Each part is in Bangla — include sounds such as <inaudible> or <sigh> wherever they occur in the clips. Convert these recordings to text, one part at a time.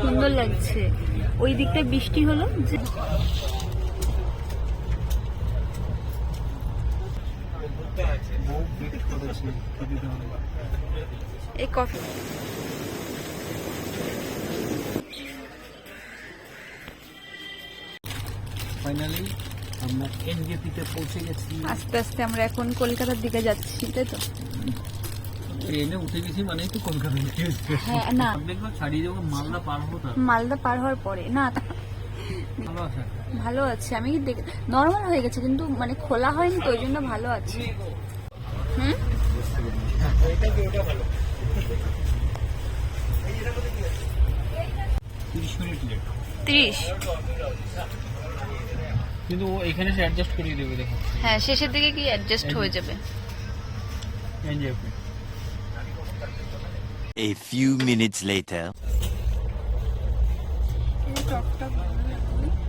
সুন্দর লাগছে। ওই দিকটা বৃষ্টি হলো যে এই কফি ফাইনালি আমরা এনজেপিতে পৌঁছে গেছি। আস্তে আস্তে আমরা এখন কলকাতার দিকে যাচ্ছি তাই তো? ট্রেনে উঠে গেছি মানেই তো কলকাতা হ্যাঁ না। ছাড়িয়ে যাব মালদা পার হতো মালদা পার হওয়ার পরে না। ভালো আছে। আমি নর্মাল হয়ে গেছে কিন্তু মানে খোলা হয়নি তো ওই জন্য ভালো আছে। হুম? ত্রিশ। কিন্তু ও এখানে সে অ্যাডজাস্ট করিয়ে দেবে দেখো। হ্যাঁ শেষের দিকে কি অ্যাডজাস্ট হয়ে যাবে। NJP A few minutes later. আর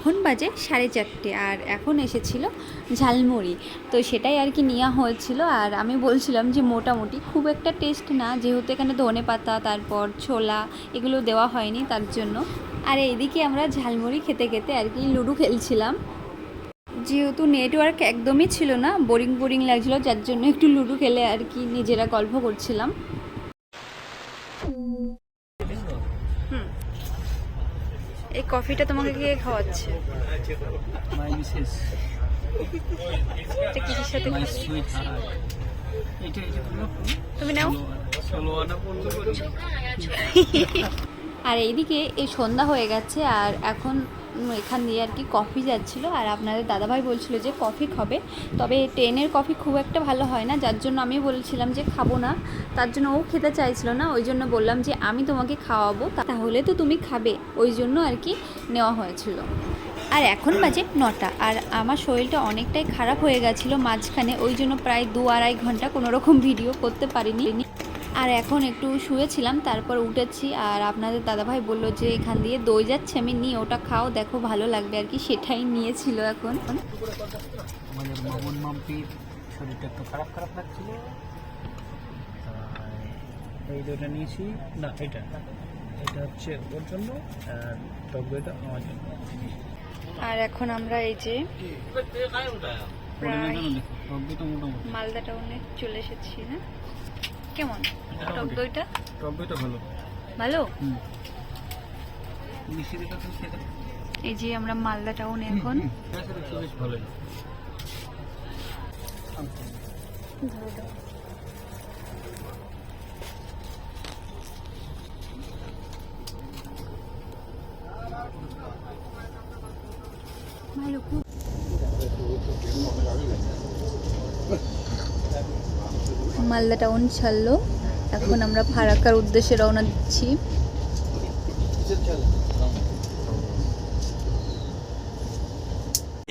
এখন বাজে সাড়ে চারটে আর এখন এসেছিল ঝালমুড়ি। তো সেটাই আর কি নেওয়া হয়েছিল আর আমি বলছিলাম যে মোটামুটি খুব একটা টেস্ট না, যেহেতু এখানে ধনে পাতা, তারপর ছোলা এগুলো দেওয়া হয়নি তার জন্য। আর এইদিকে আমরা ঝালমুড়ি খেতে খেতে আর কি লুডো খেলছিলাম। যেহেতু নেটওয়ার্ক একদমই ছিল না বোরিং বোরিং লাগছিল, যার জন্য একটু লুডো খেলে আর কি নিজেরা গল্প করছিলাম। এই কফিটা তোমাকে গিয়ে খাওয়াচ্ছে? মাই মিসেস এটা কিসের সাথে মাই সুইট হার্ট এটা এটা তুমি নাও। <laughs> আর এইদিকে এই সন্ধ্যা হয়ে গেছে, আর এখন এখান দিয়ে আর কি কফি যাচ্ছিল। আর আপনাদের দাদাভাই বলছিল যে কফি খাবে। তবে ট্রেনের কফি খুব একটা ভালো হয় না, যার জন্য আমি বলছিলাম যে খাব না। তার জন্য ও খেতে চাইছিল না, ওই জন্য বললাম যে আমি তোমাকে খাওয়াবো তাহলে তো তুমি খাবে। ওই জন্য আর কি নেওয়া হয়েছিল। আর এখন বাজে নটা, আর আমার শরীরটা অনেকটাই খারাপ হয়ে গেছিল মাঝখানে, ওই জন্য প্রায় দু আড়াই ঘণ্টা কোনো রকম ভিডিও করতে পারিনি। আর এখন একটু শুয়েছিলাম তারপর উঠেছি আর আপনাদের দাদাভাই বলল যে এখান দিয়ে দই যাচ্ছে আমি নিয়ে ওটা খাও দেখো ভালো লাগবে আর কি সেটাই নিয়েছিল এখন। আমাদের মামুন মাম্পির শরীরটা একটু খারাপ খারাপ লাগছিল। এই দইটা নিয়েছি। না এটা। এটা হচ্ছে ওর জন্য আর টক দইটা আমার জন্য। আর এখন আমরা এই যে মালদা টাউনে চলে এসেছি হ্যাঁ? কেমন? টক দইটা? টক দইটা ভালো। ভালো? এই যে আমরা মালদা টাউনে এখন। হ্যাঁ, ভালো খুব মালদা টাউন ছাড়লো এখন আমরা ফারাক্কার উদ্দেশ্যে রওনা দিচ্ছি।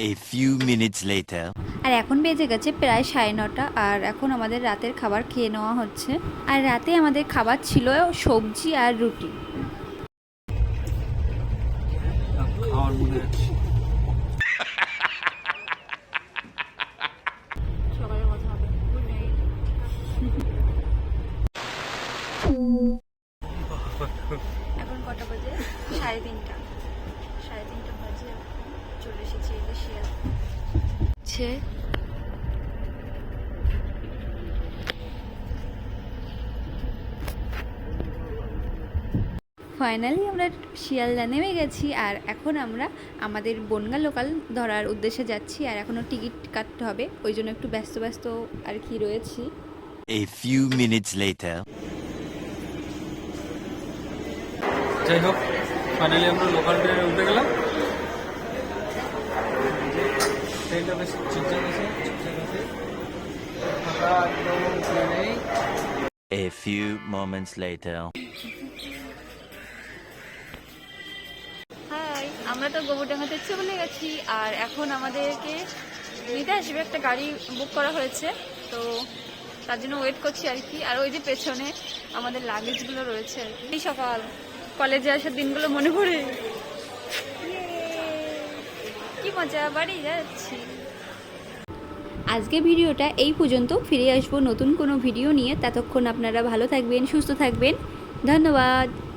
A few minutes later. আর এখন বেজে গেছে প্রায় সাড়ে নটা আর এখন আমাদের রাতের খাবার খেয়ে নেওয়া হচ্ছে। আর রাতে আমাদের খাবার ছিল সবজি আর রুটি খাওয়ার মনে আছে সকালে কথা হবে গুড নাইট এখন কটা বাজে? সাড়ে তিনটা। সাড়ে তিনটা বাজে চলে এসেছি এই শিয়াল। ফাইনালি আমরা শিয়ালদা নেমে গেছি আর এখন আমরা আমাদের বনগা লোকাল ধরার উদ্দেশ্যে যাচ্ছি আর এখনও টিকিট কাটতে হবে। ওই জন্য একটু ব্যস্ত ব্যস্ত আর কি রয়েছি। A few minutes later. যাই হোক ফাইনালি আমরা লোকাল ট্রেনে উঠে গেলাম ট্রেনটা বেশ ঠিকঠাক আছে A few moments later. Hi আমরা তো গোবরডাঙ্গাতে চলে গেছি আর এখন আমাদেরকে নিতে আসবে একটা গাড়ি বুক করা হয়েছে তো তার জন্য ওয়েট করছি আর কি। আর ওই যে পেছনে আমাদের লাগেজগুলো রয়েছে আর কি। সকাল। কলেজে আসার দিনগুলো মনে পড়ে? কি মজা, বাড়ি যাচ্ছি। আজকে ভিডিওটা এই পর্যন্ত। ফিরে আসব নতুন কোনো ভিডিও নিয়ে। ততক্ষণ আপনারা ভালো থাকবেন, সুস্থ থাকবেন। ধন্যবাদ।